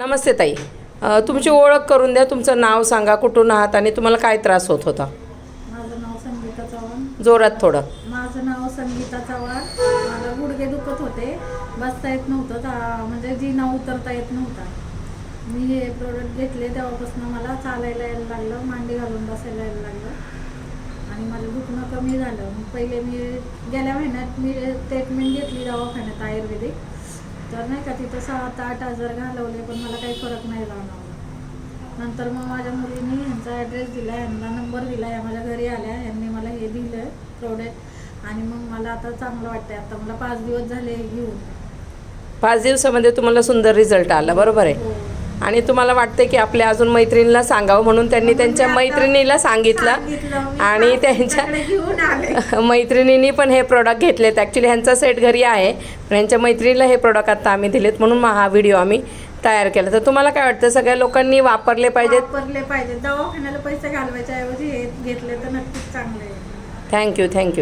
नमस्ते ताई. तुमची ओळख करून द्या तुमचं नाव सांगा कुठून आहात आणि तुम्हाला काय त्रास होत होता? माझं नाव संगीता चव्हाण. जोरात थोडं. माझं नाव संगीता चव्हाण. मला गुडघे दुखत होते. बसता येत नव्हतं. ता- म्हणजे जिना उतरता येत नव्हता. मी हे प्रोडक्ट घेतले तेव्हापासून मला चालायला यायला लागलं मांडी घालून बसायला यायला लागलं. आणि माझं दुखणं कमी झालं. मग पहिले मी गेल्या महिन्यात मी ट्रीटमेंट घेतली दवाखान्यात आयुर्वेदिक. तर नाही का तिथं सात आठ हजार घालवले पण मला काही फरक नाही जाणवला. नंतर मग माझ्या मुलीने ह्यांचा ॲड्रेस दिला यांना नंबर दिला या माझ्या घरी आल्या यांनी मला हे दिलं प्रोडक्ट आणि मग मला आता चांगलं वाटतंय. आता मला पाच दिवस झाले घेऊन पाच दिवसामध्ये तुम्हाला सुंदर रिझल्ट आला बरोबर आहे. हो. आणि तुम्हाला वाटते की आपल्या अजून मैत्रिणीला सांगावं म्हणून त्यांनी त्यांच्या मैत्रिणीला सांगितलं. आणि त्यांच्या मैत्रिणींनी पण हे प्रोडक्ट घेतलेत. ॲक्च्युली ह्यांचा सेट घरी आहे. पण ह्यांच्या मैत्रिणीला हे प्रोडक्ट आता आम्ही दिलेत म्हणून मग हा व्हिडिओ आम्ही तयार केला. तर तुम्हाला काय वाटतं? सगळ्या लोकांनी वापरले पाहिजेत? वापरले पाहिजे दवाखान्याला पैसे घालवायच्या ऐवजी हे घेतले तर नक्कीच चांगले थँक्यू थँक्यू